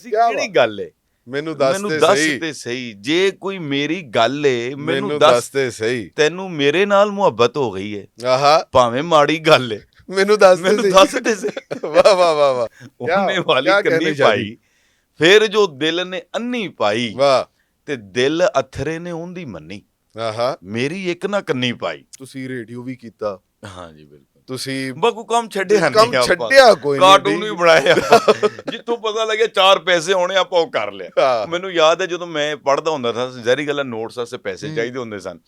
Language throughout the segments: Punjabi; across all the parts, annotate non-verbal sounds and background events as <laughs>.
ਐਸੀ ਕਿਆ ਕਿਹੜੀ। ਗੱਲ ਏ? ਮੈਨੂੰ ਦੱਸ ਮੈਨੂੰ ਤੇ ਦੱਸ ਸਹੀ। ਤੇ ਸਹੀ। ਜੇ ਕੋਈ ਮੇਰੀ ਗੱਲ ਏ ਮੈਨੂੰ ਦੱਸ ਤੇ ਸਹੀ। ਤੈਨੂੰ ਮੇਰੇ ਨਾਲ ਮੁਹੱਬਤ ਹੋ ਗਈ ਏ। ਆਹਾ। ਭਾਵੇਂ ਮਾੜੀ ਗੱਲ ਏ। ਮੈਨੂੰ ਦੱਸ ਤੇ ਮੈਨੂੰ ਸਹੀ। ਦੱਸ ਤੇ ਸਹੀ। <laughs> ਵਾਹ ਵਾਹ ਵਾਹ ਵਾਹ। ਉਹਨੇ ਵਾਲੀ ਕੰਨੀ ਜੀ। ਪਾਈ। ਫਿਰ ਜੋ ਦਿਲ ਨੇ ਅੰਨੀ ਪਾਈ ਵਾਹ। ਤੇ ਦਿਲ ਅਥਰੇ ਨੇ ਉਹਦੀ ਮੰਨੀ। ਆਹਾ। ਮੇਰੀ ਇੱਕ ਨਾ ਕੰਨੀ ਪਾਈ। ਤੁਸੀਂ ਰੇਡੀਓ ਵੀ ਕੀਤਾ। ਹਾਂਜੀ ਬਿਲਕੁਲ। ਤੁਸੀਂ ਬਾਕੂ ਕੰਮ ਛੱਡਿਆ ਨਹੀਂ ਕੰਮ। ਛੱਡਿਆ ਕੋਈ ਨਹੀਂ ਕਾਰਟੂਨ ਵੀ ਬਣਾਇਆ ਜਿੱਥੋਂ ਪਤਾ ਲੱਗਿਆ ਚਾਰ ਪੈਸੇ ਆਉਣੇ ਆਪਾਂ ਉਹ ਕਰ ਲਿਆ। ਮੈਨੂੰ ਯਾਦ ਹੈ ਜਦੋਂ ਮੈਂ ਪੜ੍ਹਦਾ ਹੁੰਦਾ ਸੀ ਜ਼ਹਿਰੀ ਗੱਲਾਂ ਨੋਟਸ ਵਾਸਤੇ ਪੈਸੇ। ਚਾਹੀਦੇ ਹੁੰਦੇ ਸਨ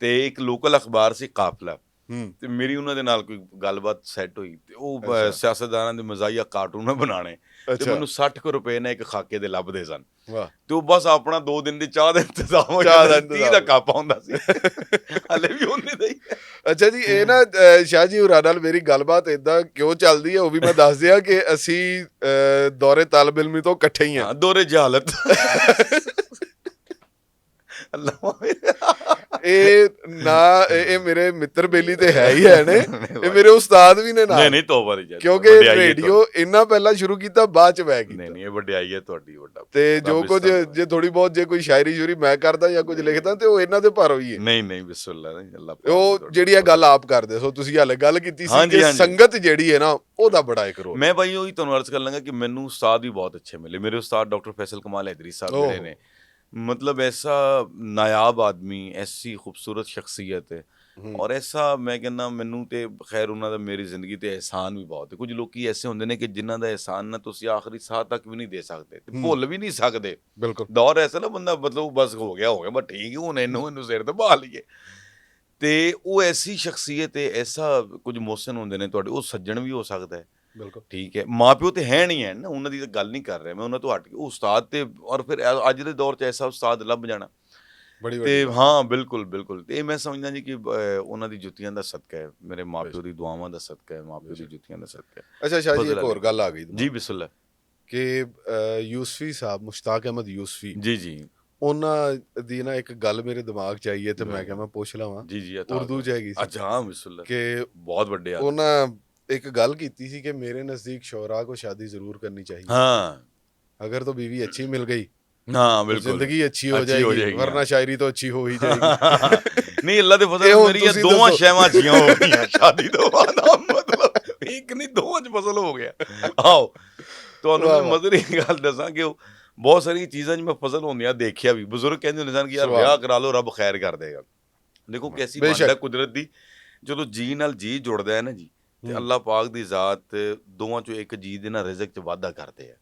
ਤੇ ਇੱਕ ਲੋਕਲ ਅਖਬਾਰ ਸੀ ਕਾਫਲਾ ਤੇ ਮੇਰੀ ਉਹਨਾਂ ਦੇ ਨਾਲ ਕੋਈ ਗੱਲਬਾਤ ਸੈੱਟ ਹੋਈ ਤੇ ਉਹ। ਸਿਆਸਤਦਾਨਾਂ ਦੇ ਮਜ਼ਾਈਆ ਕਾਰਟੂਨ ਬਣਾਣੇ ਤੇ ਮੈਨੂੰ 60 ਕੁ ਰੁਪਏ ਨੇ ਇੱਕ ਖਾਕੇ ਦੇ ਲੱਭਦੇ ਸਨ। ਵਾਹ। ਤੇ ਉਹ ਬਸ ਆਪਣਾ 2 ਦਿਨ ਦੀ ਚਾਹ ਦਾ ਇੰਤਜ਼ਾਮ ਹੋ ਜਾਂਦਾ 30 ਦਾ। ਕੱਪ ਆਉਂਦਾ ਸੀ। <laughs> ਹਲੇ ਵੀ ਉਹਨੇ ਦਾ ਹੀ। ਅੱਛਾ ਜੀ ਇਹ ਨਾ ਸ਼ਾਹ ਜੀ ਹੋਰਾਂ ਨਾਲ ਮੇਰੀ ਗੱਲਬਾਤ ਇਦਾਂ ਕਿਉਂ ਚੱਲਦੀ ਹੈ ਉਹ ਵੀ ਮੈਂ ਦੱਸ ਦਿਆਂ ਕਿ ਅਸੀਂ ਦੌਰੇ ਤਾਲਬ ਇਲਮੀ ਤੋਂ ਇਕੱਠੇ ਹੀ ਹਾਂ। ਹਾਂ ਦੋਰੇ ਜਹਾਲਤ। ਅੱਲਾਹ। ਇਹ ਨਾ ਇਹ ਮੇਰੇ ਮਿੱਤਰ ਬੇਲੀ ਤੇ ਹੈ ਹੀ ਹੈ ਨੇ। <laughs> ਇਹ ਮੇਰੇ ਉਸਤਾਦ ਵੀ ਨੇ ਨਹੀਂ ਨਾਲ। ਨਹੀਂ ਤੋਬਾ ਦੀ ਜੱਜ ਕਿਉਂਕਿ ਰੇਡੀਓ ਇੰਨਾ ਪਹਿਲਾਂ ਸ਼ੁਰੂ ਕੀਤਾ ਬਾਅਦ ਚ ਨਹੀਂ ਕੀਤਾ। ਨਹੀਂ ਇਹ ਵੱਡਿਆਈ ਹੈ ਤੁਹਾਡੀ ਵੱਡਾ ਤੇ ਜੋ ਕੁਝ ਜੇ ਥੋੜੀ ਬਹੁਤ ਜੇ ਕੋਈ ਸ਼ਾਇਰੀ ਸ਼ੂਰੀ ਮੈਂ ਕਰਦਾ ਜਾਂ ਕੁਝ ਲਿਖਦਾ ਤੇ ਉਹ ਇਹਨਾਂ ਦੇ ਭਰ ਹੋਈ ਹੈ। ਨਹੀਂ ਨਹੀਂ ਬਿਸਮਿਲ੍ਲਾ ਨਹੀਂ ਅੱਲਾਹ ਪਾਕ ਉਹ ਜਿਹੜੀ ਇਹ ਗੱਲ ਆਪ ਕਰਦੇ ਸੋ ਤੁਸੀਂ ਹਾਲੇ ਗੱਲ ਕੀਤੀ ਸੀ ਕਿ। ਸੰਗਤ ਜਿਹੜੀ ਹੈ ਨਾ ਉਹਦਾ ਬੜਾ ਇੱਕ ਰੋਲ ਮੈਂ ਭਾਈ ਉਹੀ ਤੁਹਾਨੂੰ ਅਰਜ਼ ਕਰ ਲਾਂਗਾ ਕਿ ਮੈਨੂੰ ਉਸਤਾਦ ਵੀ ਬਹੁਤ ਅੱਛੇ ਮਿਲੇ। ਮੇਰੇ ਉਸਤਾਦ ਡਾਕਟਰ ਫੈਸਲ ਕਮਾਲ ਹੈਦਰੀ ਸਾਹਿਬ ਜਿਹੜੇ। ਨੇ मतलब ऐसा नायाब आदमी ऐसी खूबसूरत शख्सियत है ਔਰ ਐਸਾ ਮੈਂ ਕਹਿੰਦਾ ਮੈਨੂੰ ਤੇ ਖੈਰ ਉਹਨਾਂ ਦਾ ਮੇਰੀ ਜ਼ਿੰਦਗੀ ਤੇ ਇਹਸਾਨ ਵੀ ਬਹੁਤ ਹੈ ਕੁਝ ਲੋਕੀ ਐਸੇ ਹੁੰਦੇ ਨੇ ਕਿ ਜਿਨ੍ਹਾਂ ਦਾ ਇਹਸਾਨ ਨਾ ਤੁਸੀਂ ਆਖਰੀ ਸਾਹ ਤੱਕ ਵੀ ਨਹੀਂ ਦੇ ਸਕਦੇ ਤੇ ਹੂੰ। ਭੁੱਲ ਵੀ ਨਹੀਂ ਸਕਦੇ ਬਿਲਕੁਲ ਦੌਰ ਐਸਾ ਨਾ ਬੰਦਾ ਮਤਲਬ ਬਸ ਹੋ ਗਿਆ ਹੋ ਗਿਆ ਬਸ ਠੀਕ ਹੈ ਹੁਣ ਇਹਨੂੰ ਇਹਨੂੰ ਸਿਰ ਤੇ ਬਹਾ ਲਈਏ ਤੇ ਉਹ ਐਸੀ ਸ਼ਖਸੀਅਤ ਹੈ ਐਸਾ ਕੁਝ ਮੋਹਸਨ ਹੁੰਦੇ ਨੇ ਤੁਹਾਡੇ ਉਹ ਸੱਜਣ ਵੀ ਹੋ ਸਕਦਾ ਹੈ ਬਿਲਕੁਲ। ਠੀਕ ਹੈ। ਮਾਪਿਓ ਤੇ ਹੈ ਨਹੀਂ ਹੈ ਨਾ ਉਹਨਾਂ ਦੀ ਤਾਂ ਗੱਲ ਨਹੀਂ ਕਰ ਰਿਹਾ। ਮੈਂ ਉਹਨਾਂ ਤੋਂ ਹਟ ਕੇ ਉਹ ਉਸਤਾਦ ਤੇ ਔਰ ਫਿਰ ਅੱਜ ਦੇ ਦੌਰ 'ਚ ਐਸਾ ਉਸਤਾਦ ਲੱਭ ਜਾਣਾ। ਬੜੀ ਤੇ ਹਾਂ ਬਿਲਕੁਲ ਬਿਲਕੁਲ। ਤੇ ਮੈਂ ਸਮਝਦਾ ਜੀ ਕਿ ਉਹਨਾਂ ਦੀ ਜੁੱਤੀਆਂ ਦਾ ਸਦਕਾ ਹੈ ਮੇਰੇ ਮਾਪਿਓ ਦੀ ਦੁਆਵਾਂ ਦਾ ਸਦਕਾ ਹੈ ਮਾਪਿਓ ਦੀ ਜੁੱਤੀਆਂ ਦਾ ਸਦਕਾ ਹੈ ਅੱਛਾ ਸ਼ਾਹ ਜੀ ਇੱਕ ਹੋਰ। ਗੱਲ ਆ ਗਈ। ਜੀ ਬਿਸਮਿਲ੍ਲਾ ਕਿ ਯੂਸਫੀ ਸਾਹਿਬ ਮੁਸ਼ਤਾਕ ਅਹਿਮਦ ਯੂਸਫੀ ਜੀ ਜੀ। ਉਹਨਾਂ ਦੀ ਨਾ ਇੱਕ ਗੱਲ ਮੇਰੇ ਦਿਮਾਗ 'ਚ ਆਈ ਹੈ ਤੇ ਮੈਂ। ਕਿਹਾ ਮੈਂ ਪੁੱਛ ਲਵਾਂ। ਜੀ ਜੀ ਉਰਦੂ 'ਚ ਹੈਗੀ ਸੀ। ਅੱਛਾ ਹਾਂ ਬਿਸਮਿਲ੍ਲਾ ਕਿ ਬਹੁਤ ਵੱਡੇ ਆਦਮੀ ਉਹਨਾਂ ਇੱਕ ਗੱਲ ਕੀਤੀ ਸੀ ਕਿ ਮੇਰੇ ਨਜ਼ਦੀਕ ਸ਼ੋਰਾ को शादी जरूर करनी चाहिए ਹਾਂ अगर तो बीवी अच्छी मिल गई ਹਾਂ तो ਬਿਲਕੁਲ जिंदगी अच्छी हो अच्छी हो जाएगी जाएगी, वरना हाँ। शायरी तो अच्छी हो ही जाएगी <laughs> ਨਹੀਂ ਅੱਲਾ ਦੇ ਇਹ ਫਜ਼ਲ ਹੁਣ ਮੇਰੀਆਂ ਤੁਸੀਂ ਦੋਵਾਂ ਦੱਸੋ। ਸ਼ੈਵਾਂ ਜੀਆਂ ਹੋ ਗਈਆਂ ਸ਼ਾਦੀ ਤੋਂ ਬਾਅਦ ਆ ਮਤਲਬ ਇੱਕ ਨਹੀਂ ਦੋਵਾਂ ਚ ਫਜ਼ਲ ਹੋ ਗਿਆ ਆਓ ਤੁਹਾਨੂੰ ਵਾਹ, ਮੈਂ ਵਾਹ। ਮਜ਼ਰੀ ਗੱਲ ਦੱਸਾਂ ਕਿ ਉਹ ਬਹੁਤ ਸਾਰੀਆਂ ਚੀਜ਼ਾਂ 'ਚ ਮੈਂ ਫਜ਼ਲ ਹੁੰਦੀਆਂ ਦੇਖਿਆ ਵੀ ਬਜ਼ੁਰਗ ਕਹਿੰਦੇ ਹੁੰਦੇ ਸਨ ਕਿ ਯਾਰ ਸਵਾਲ। ਵਿਆਹ ਕਰਾ ਲਓ ਰੱਬ ਖੈਰ ਕਰ ਦੇਗਾ ਦੇਖੋ ਕੈਸੀ ਬੇਸ਼ੱਕ। ਬਾਤ ਹੈ ਕੁਦਰਤ ਦੀ ਜਦੋਂ ਜੀ ਨਾਲ ਜੀ ਜੁੜਦਾ ਹੈ ਨਾ ਜੀ ਤੇ ਅੱਲਾਹ ਪਾਕ ਦੀ ਜ਼ਾਤ ਦੋਵਾਂ ਚੋਂ ਇੱਕ ਜੀ ਦੇ ਨਾਲ ਰਿਜ਼ਕ 'ਚ ਵਾਧਾ ਕਰਦੇ ਆ।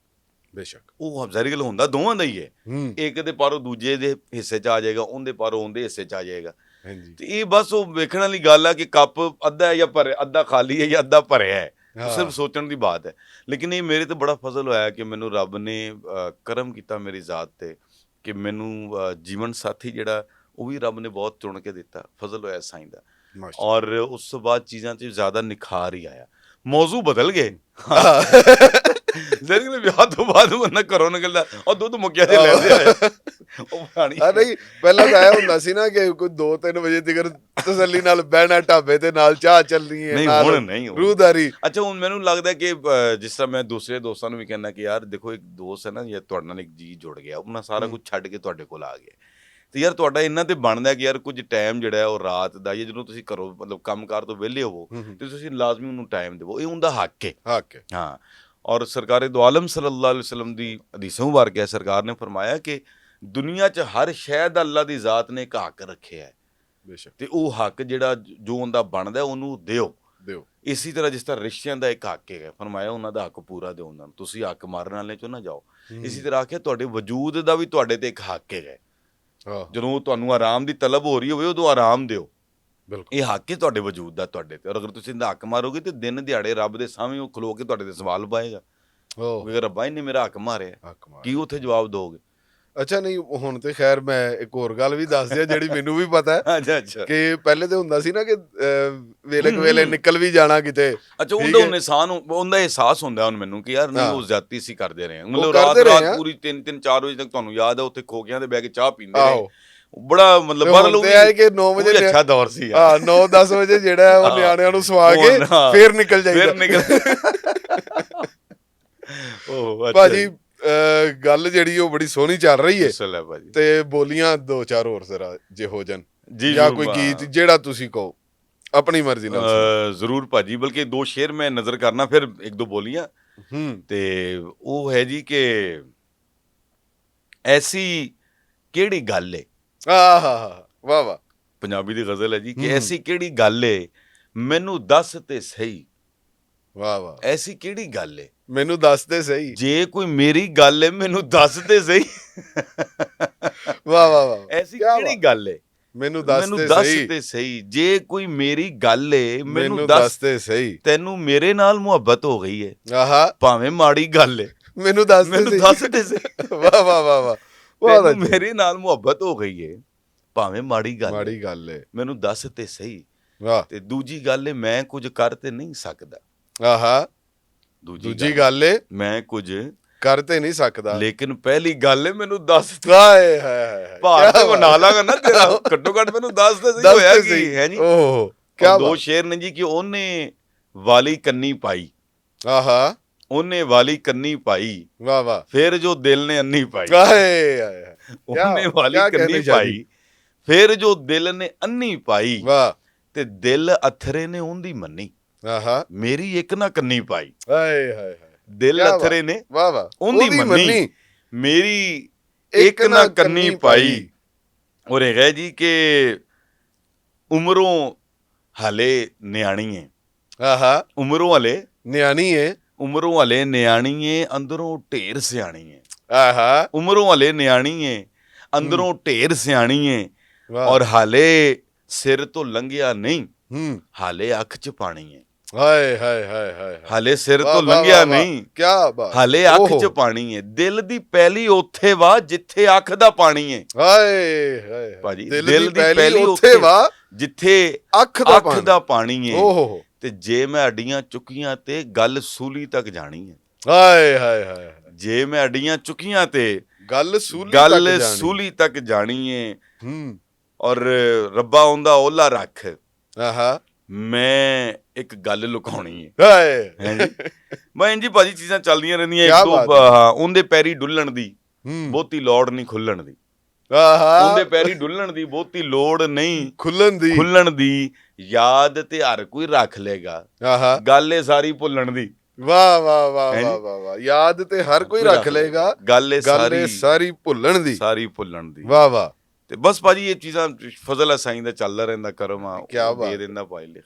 ਬੇਸ਼ੱਕ। ਉਹ ਜ਼ਾਰੀ ਹੁੰਦਾ ਦੋਵਾਂ ਦਾ ਹੀ ਹੈ। ਇੱਕ ਦੇ ਪਾਰੋਂ ਦੂਜੇ ਦੇ ਹਿੱਸੇ 'ਚ ਆ ਜਾਏਗਾ ਉਹਦੇ ਪਾਰੋਂ ਉਹਦੇ ਹਿੱਸੇ 'ਚ ਆ ਜਾਏਗਾ। ਤੇ ਇਹ ਬਸ ਉਹ ਵੇਖਣ ਵਾਲੀ ਗੱਲ ਆ ਕਿ ਕੱਪ ਅੱਧਾ ਹੈ ਜਾਂ ਭਰ ਅੱਧਾ ਖਾਲੀ ਹੈ ਜਾਂ ਅੱਧਾ ਭਰਿਆ ਹੈ। ਸਿਰਫ ਸੋਚਣ ਦੀ ਬਾਤ ਹੈ। ਲੇਕਿਨ ਇਹ ਮੇਰੇ ਤੇ ਬੜਾ ਫਜ਼ਲ ਹੋਇਆ ਕਿ ਮੈਨੂੰ ਰੱਬ ਨੇ ਕਰਮ ਕੀਤਾ ਮੇਰੀ ਜ਼ਾਤ ਤੇ ਕਿ ਮੈਨੂੰ ਜੀਵਨ ਸਾਥੀ ਜਿਹੜਾ ਉਹ ਵੀ ਰੱਬ ਨੇ ਬਹੁਤ ਚੁਣ ਕੇ ਦਿੱਤਾ। ਫਜ਼ਲ ਹੋਇਆ ਸਾਈਂ ਦਾ। ਔਰ ਉਸ ਤੋਂ ਬਾਅਦ ਚੀਜ਼ਾਂ 'ਚ ਜ਼ਿਆਦਾ ਨਿਖਾਰ ਹੀ ਆਇਆ ਮੌਜੂ ਬਦਲ ਗਏ ਜ਼ਰੂਰ ਵਿਆਹ ਤੋਂ ਬਾਅਦ ਬੰਦਾ ਘਰੋਂ ਨਿਕਲਦਾ ਉਹ ਦੁੱਧ ਮੁੱਕਿਆ ਤੇ ਲੈਂਦੇ ਆਏ ਉਹ ਪਾਣੀ ਆ ਨਹੀਂ ਪਹਿਲਾਂ ਤਾਂ ਇਹ ਹੁੰਦਾ ਸੀ ਨਾ ਕਿ ਕੋਈ 2-3 ਵਜੇ ਤੱਕ ਤਸੱਲੀ ਨਾਲ ਬਹਿਣਾ ਢਾਬੇ ਤੇ ਨਾਲ ਚਾਹ ਚੱਲਣੀ ਹੈ ਨਹੀਂ, ਨਾਲ ਹੁਣ ਨਹੀਂ। ਰੂਹਦਾਰੀ ਅੱਛਾ ਹੁਣ ਮੈਨੂੰ ਲੱਗਦਾ ਕਿ ਜਿਸ ਤਰ੍ਹਾਂ ਮੈਂ ਦੂਸਰੇ ਦੋਸਤਾਂ ਨੂੰ ਵੀ ਕਹਿੰਦਾ ਕਿ ਯਾਰ ਦੇਖੋ ਇੱਕ ਦੋਸਤ ਹੈ ਨਾ ਜੇ ਤੁਹਾਡੇ ਨਾਲ ਇੱਕ ਜੀ ਜੁੜ ਗਿਆ ਉਹਨਾਂ ਸਾਰਾ। ਕੁਝ ਛੱਡ ਕੇ ਤੁਹਾਡੇ ਕੋਲ ਆ ਗਿਆ ਤੇ ਯਾਰ ਤੁਹਾਡਾ ਇਹਨਾਂ ਤੇ ਬਣਦਾ ਕਿ ਯਾਰ ਕੁਝ ਟਾਈਮ ਜਿਹੜਾ ਹੈ ਉਹ ਰਾਤ ਦਾ ਜਾਂ ਜਦੋਂ ਤੁਸੀਂ ਕਰੋ ਮਤਲਬ ਕੰਮਕਾਰ ਤੋਂ ਵਿਹਲੇ ਹੋਵੋ। ਤੇ ਤੁਸੀਂ ਲਾਜ਼ਮੀ ਉਹਨੂੰ ਟਾਈਮ ਦਿਵੋ। ਇਹ ਉਹਦਾ ਹੱਕ ਹੈ। ਹੱਕ ਹੈ। ਹਾਂ। ਔਰ ਸਰਕਾਰੇ ਦੋ ਆਲਮ ਸੱਲੱਲਾਹੁ ਅਲੈਹਿ ਵਸੱਲਮ ਦੀ ਹਦੀਸ ਮੁਬਾਰਕ ਹੈ ਸਰਕਾਰ ਨੇ ਫਰਮਾਇਆ ਕਿ ਦੁਨੀਆ 'ਚ ਹਰ ਸ਼ੈ ਦਾ ਅੱਲਾ ਦੀ ਜ਼ਾਤ ਨੇ ਇੱਕ ਹੱਕ ਰੱਖਿਆ ਹੈ। ਬੇਸ਼ੱਕ। ਤੇ ਉਹ ਹੱਕ ਜਿਹੜਾ ਜੋ ਉਹਦਾ ਬਣਦਾ ਉਹਨੂੰ ਦਿਓ। ਦਿਓ। ਇਸੇ ਤਰ੍ਹਾਂ ਜਿਸ ਤਰ੍ਹਾਂ ਰਿਸ਼ਤਿਆਂ ਦਾ ਇੱਕ ਹੱਕ ਹੈ ਫਰਮਾਇਆ ਉਹਨਾਂ ਦਾ ਹੱਕ ਪੂਰਾ ਦਿਓ ਉਹਨਾਂ ਨੂੰ। ਤੁਸੀਂ ਹੱਕ ਮਾਰਨ ਵਾਲੇ ਚੋਂ ਨਾ ਜਾਓ। ਇਸੇ ਤਰ੍ਹਾਂ ਆਖਿਆ ਤੁਹਾਡੇ ਵਜੂਦ ਦਾ ਵੀ ਤੁਹਾਡੇ ਤੇ ਇੱਕ ਹੱਕ ਹਾਂ ਜਦੋਂ ਤੁਹਾਨੂੰ ਆਰਾਮ ਦੀ ਤਲਬ ਹੋ ਰਹੀ ਹੋਵੇ ਉਦੋਂ ਆਰਾਮ ਦਿਓ। ਬਿਲਕੁਲ। ਇਹ ਹੱਕ ਹੈ ਤੁਹਾਡੇ ਵਜੂਦ ਦਾ ਤੁਹਾਡੇ ਤੇ। ਔਰ ਅਗਰ ਤੁਸੀਂ ਇਹਦਾ ਹੱਕ ਮਾਰੋਗੇ ਤੇ ਦਿਨ ਦਿਹਾੜੇ ਰੱਬ ਦੇ ਸਾਹਮਣੇ ਉਹ ਖਲੋ ਕੇ ਤੁਹਾਡੇ ਤੇ ਸਵਾਲ ਪਾਏਗਾ। ਉਹ ਕਿ ਰੱਬਾ ਇਹਨੇ ਮੇਰਾ ਹੱਕ ਮਾਰਿਆ। ਕੀ ਉੱਥੇ ਜਵਾਬ ਦੋਗੇ? ਅੱਛਾ ਨਹੀਂ ਹੁਣ ਤੇ ਖੈਰ ਮੈਂ ਇੱਕ ਹੋਰ ਗੱਲ ਵੀ ਦੱਸ ਦਿਆਂ ਜਿਹੜੀ ਮੈਨੂੰ ਵੀ ਪਤਾ ਹੈ ਅੱਛਾ ਅੱਛਾ ਕਿ ਪਹਿਲੇ ਤੇ ਹੁੰਦਾ ਸੀ ਨਾ ਕਿ ਅਹ, ਵੇਲੇ ਕੁ ਵੇਲੇ। ਨਿਕਲ ਵੀ ਜਾਣਾ ਕਿਤੇ ਅੱਛਾ ਠੀਕ ਉਹਦਾ ਹੈ। ਨਿਸ਼ਾਨ ਉਹਦਾ ਅਹਿਸਾਸ ਹੁੰਦਾ ਹੁਣ ਮੈਨੂੰ ਕਿ ਯਾਰ ਨਹੀਂ ਹਾਂ। ਉਹ ਜ਼ਿਆਦਤੀ ਸੀ ਕਰਦੇ ਰਹੇ ਹਾਂ। ਮਤਲਬ ਕਰਦੇ ਰਾਤ ਰਹੇ ਰਾਤ ਹਾਂ। ਪੂਰੀ 3 3 4 ਵਜੇ ਤੱਕ ਤੁਹਾਨੂੰ ਯਾਦ ਹੈ ਉੱਥੇ ਖੋਕਿਆਂ ਦੇ ਬਹਿ ਕੇ ਚਾਹ ਪੀਂਦੇ ਰਹੇ ਆਹੋ ਬੜਾ ਮਤਲਬ ਤੇ ਪਰ ਹੁਣ ਲੋ ਤੇ ਹੈ ਕਿ 9 ਵਜੇ ਅੱਛਾ ਦੌਰ ਸੀ ਯਾਰ ਹਾਂ 9-10 ਵਜੇ ਜਿਹੜਾ ਹੈ ਉਹ ਹਾਂ। ਨਿਆਣਿਆਂ ਨੂੰ ਸਵਾ ਕੇ ਨਾ। ਫੇਰ ਨਿਕਲ ਜਾਈਦਾ ਫਿਰ ਨਿਕਲ <laughs> ਉਹ ਅੱਛਾ ਭਾਜੀ ਅਹ, ਗੱਲ ਜਿਹੜੀ ਉਹ ਬੜੀ ਸੋਹਣੀ ਚੱਲ ਰਹੀ ਹੈ ਅਸਲ ਹੈ ਭਾਜੀ। ਤੇ ਬੋਲੀਆਂ ਦੋ ਚਾਰ ਹੋਰ ਜ਼ਰਾ ਜੇ ਹੋ ਜਾਣ ਜੀ ਜਾਂ ਜ਼ਰੂਰ ਕੋਈ ਭਾ- ਗੀਤ ਜਿਹੜਾ ਤੁਸੀਂ ਕਹੋ ਆਪਣੀ ਮਰਜ਼ੀ ਨਾਲ। ਅ, ਜ਼ਰੂਰ ਭਾਜੀ ਬਲਕਿ ਦੋ ਸ਼ੇਰ ਮੈਂ ਨਜ਼ਰ ਕਰਨਾ ਫਿਰ ਇੱਕ ਦੋ ਬੋਲੀਆਂ। ਹੂੰ। ਤੇ ਉਹ ਹੈ ਜੀ ਕਿ ਐਸੀ ਕਿਹੜੀ ਗੱਲ ਏ? ਆਹਾ ਵਾਹ ਵਾਹ। ਪੰਜਾਬੀ ਦੀ ਗ਼ਜ਼ਲ ਹੈ ਜੀ ਕਿ। ਐਸੀ ਕਿਹੜੀ ਗੱਲ ਏ? ਮੈਨੂੰ ਦੱਸ ਤੇ ਸਹੀ। ਵਾਹ ਵਾਹ। ਐਸੀ ਕਿਹੜੀ ਗੱਲ ਏ? ਮੈਨੂੰ ਦੱਸ ਦੇ ਸਹੀ। ਜੇ ਕੋਈ ਮੇਰੀ ਗੱਲ ਏ ਮੈਨੂੰ ਦੱਸ ਤੇ ਸਹੀ। ਵਾਹ ਵਾਹ ਵਾਹ ਐਸੀ ਕਿਆ ਕਿਹੜੀ। ਗੱਲ ਏ? ਮੈਨੂੰ ਦੱਸ ਮੈਨੂੰ ਦੇ ਦੱਸ ਸਹੀ ਸਹੀ। ਜੇ ਕੋਈ ਮੇਰੀ ਗੱਲ ਏ ਮੈਨੂੰ ਮੈਨੂੰ ਦੱਸ ਦੱਸ ਦੇ ਸਹੀ। ਤੈਨੂੰ ਮੇਰੇ ਨਾਲ ਮੁਹੱਬਤ ਹੋ ਗਈ ਏ। ਆਹਾ। ਭਾਵੇਂ ਮਾੜੀ ਗੱਲ ਏ। ਮੈਨੂੰ ਦੱਸ ਦੇ ਮੈਨੂੰ ਸਹੀ। ਦੱਸ ਤੇ ਸਹੀ। ਵਾਹ ਵਾਹ ਵਾਹ ਵਾਹ। ਅੱਛਾ ਮੇਰੇ ਨਾਲ ਮੁਹੱਬਤ ਹੋ ਗਈ ਏ ਭਾਵੇਂ ਮਾੜੀ ਗੱਲ ਏ, ਮਾੜੀ ਗੱਲ ਹੈ ਮੈਨੂੰ ਦੱਸ ਤੇ ਸਹੀ। ਵਾਹ। ਤੇ ਦੂਜੀ ਗੱਲ ਏ ਮੈਂ ਕੁਝ ਕਰ ਤੇ ਨਹੀਂ ਸਕਦਾ। ਆਹਾ। ਦੂਜੀ ਗੱਲ ਏ। ਮੈਂ ਕੁਝ ਕਰ ਤੇ ਨਹੀਂ ਸਕਦਾ। ਲੇਕਿਨ ਪਹਿਲੀ ਗੱਲ ਏ ਮੈਨੂੰ ਦੱਸ ਤੇ- ਹਾਏ ਹਾਏ ਹਾਏ ਭਾਰ ਕਿਆ ਤੇ ਬਾਤ। ਬਣਾ ਲਾਂਗਾ ਨਾ ਤੇਰਾ। ਘੱਟੋ ਘੱਟ ਮੈਨੂੰ ਦੱਸ ਤੇ ਸਹੀ ਹੋਇਆ ਕੀ। ਹੈ ਜੀ? ਓਹ ਕੀ ਦੋ ਸ਼ੇਰ ਨੇ ਜੀ ਕਿ ਉਹਨੇ ਵਾਲੀ ਕੰਨੀ ਪਾਈ। ਆਹਾ। ਉਹਨੇ ਵਾਲੀ ਕੰਨੀ ਪਾਈ। ਵਾਹ ਵਾਹ। ਫਿਰ ਜੋ ਦਿਲ ਨੇ ਅੰਨੀ ਪਾਈ। ਹਾਏ ਹਾਏ। ਉਹਨੇ ਵਾਲੀ ਕੰਨੀ? ਪਾਈ। ਫਿਰ ਜੋ ਦਿਲ ਨੇ ਅੰਨੀ ਪਾਈ ਵਾਹ। ਤੇ ਦਿਲ ਅਥਰੇ ਨੇ ਉਹਦੀ ਮੰਨੀ। ਆਹਾ। ਮੇਰੀ ਇੱਕ ਨਾ ਕੰਨੀ ਪਾਈ। ਹਾਏ ਹਾਏ ਹਾਏ। ਦਿਲ ਕਿਆ ਅਥਰੇ ਨੇ। ਵਾਹ ਵਾਹ। ਉਹਦੀ ਮੰਨੀ। ਮੇਰੀ ਇੱਕ ਨਾ ਕੰਨੀ ਪਾਈ। ਔਰ ਇਹ ਹੈ ਜੀ ਕਿ ਉਮਰੋਂ ਹਲੇ ਨਿਆਣੀ ਹੈ ਆਹਾ। ਉਮਰੋਂ ਹਲੇ ਨਿਆਣੀ ਏ। ਉਮਰੋਂ ਹਲੇ ਨਿਆਣੀ ਹੈ ਅੰਦਰੋਂ ਢੇਰ ਸਿਆਣੀ ਹੈ ਆਹਾ। ਉਮਰੋਂ ਹਲੇ ਨਿਆਣੀ ਹੈ ਅੰਦਰੋਂ ਢੇਰ ਸਿਆਣੀ ਵਾਹ। ਔਰ ਹਾਲੇ ਸਿਰ ਤੋਂ ਲੰਘਿਆ ਨਹੀਂ। ਹੂੰ। ਹਾਲੇ ਅੱਖ 'ਚ ਪਾਣੀ ਹੈ ਹਾਏ ਹਾਏ ਹਾਏ ਹਾਏ ਹਾਲੇ ਸਿਰ ਤੋਂ ਲੰਘਿਆ। ਨਹੀਂ। ਕਿਆ ਬਾਤ। ਹਾਲੇ ਅੱਖ 'ਚ। ਪਾਣੀ ਹੈ ਦਿਲ ਦੀ ਪਹਿਲੀ ਉੱਥੇ ਵਾ ਜਿੱਥੇ ਅੱਖ ਦਾ ਪਾਣੀ ਹੈ ਹਾਏ ਹਾਏ ਭਾਜੀ, ਦਿਲ ਦੀ ਪਹਿਲੀ ਉੱਥੇ ਵਾ ਜਿੱਥੇ ਅੱਖ ਦਾ ਅੱਖ ਦਾ ਪਾਣੀ ਹੈ ਓਹੋ। ਤੇ ਜੇ ਮੈਂ ਅੱਡੀਆਂ ਚੁੱਕੀਆਂ ਤੇ ਗੱਲ ਸੂਲੀ ਤੱਕ ਜਾਣੀ ਹੈ ਹਾਏ ਹਾਏ ਹਾਏ। ਜੇ ਮੈਂ ਅੱਡੀਆਂ ਚੁੱਕੀਆਂ ਤੇ ਗੱਲ ਸੂਲੀ ਗੱਲ ਤੱਕ ਜਾਣੀ। ਸੂਲੀ ਤੱਕ ਜਾਣੀ ਹੈ ਹੂੰ। ਔਰ ਰੱਬਾ ਆਉਂਦਾ ਓਲਾ ਰੱਖ। ਆਹਾ। ਮੈਂ ਇੱਕ ਗੱਲ ਲੁਕਾਉਣੀ ਹੈ ਹਾਏ। ਹੈ ਜੀ? ਮੈਂ ਇੰਜੀ ਭਾਜੀ ਚੀਜ਼ਾਂ ਚੱਲਦੀਆਂ ਰਹਿੰਦੀਆਂ ਕਿਆ ਇੱਕ ਦੋ ਹਾਂ। ਉਹਦੇ ਪੈਰੀ ਡੁੱਲਣ ਦੀ ਹੂੰ। ਬਹੁਤੀ ਲੋੜ ਨਹੀਂ ਖੁੱਲਣ ਦੀ। ਆਹਾ। ਉਹਦੇ ਪੈਰੀ ਡੁੱਲਣ ਦੀ ਬਹੁਤੀ ਲੋੜ ਨਹੀਂ। ਖੁੱਲਣ ਦੀ। ਖੁੱਲਣ ਦੀ ਯਾਦ ਤੇ ਹਰ ਕੋਈ ਰੱਖ ਲੇਗਾ ਆਹਾ। ਗੱਲ ਏ ਸਾਰੀ ਭੁੱਲਣ ਦੀ। ਵਾਹ ਵਾਹ ਵਾਹ ਹੈਂ ਜੀ? ਵਾਹ ਵਾਹ ਵਾਹ। ਯਾਦ ਤੇ ਹਰ ਕੋਈ ਰੱਖ ਲਏਗਾ। ਗੱਲ ਏ ਗੱਲ ਇਹ ਸਾਰੀ। ਸਾਰੀ ਭੁੱਲਣ ਦੀ। ਸਾਰੀ ਭੁੱਲਣ ਦੀ। ਵਾਹ ਵਾਹ। ਤੇ ਬਸ ਭਾਜੀ ਇਹ ਚੀਜ਼ਾਂ ਫਜ਼ਲ ਹੈ ਸਾਈਂ ਦਾ ਚੱਲਦਾ ਰਹਿੰਦਾ ਕਰਮ ਆ ਕਿਆ ਉਹ ਬਾਤ ਦੇ। ਦਿੰਦਾ ਭਾਈ ਲਿਖ।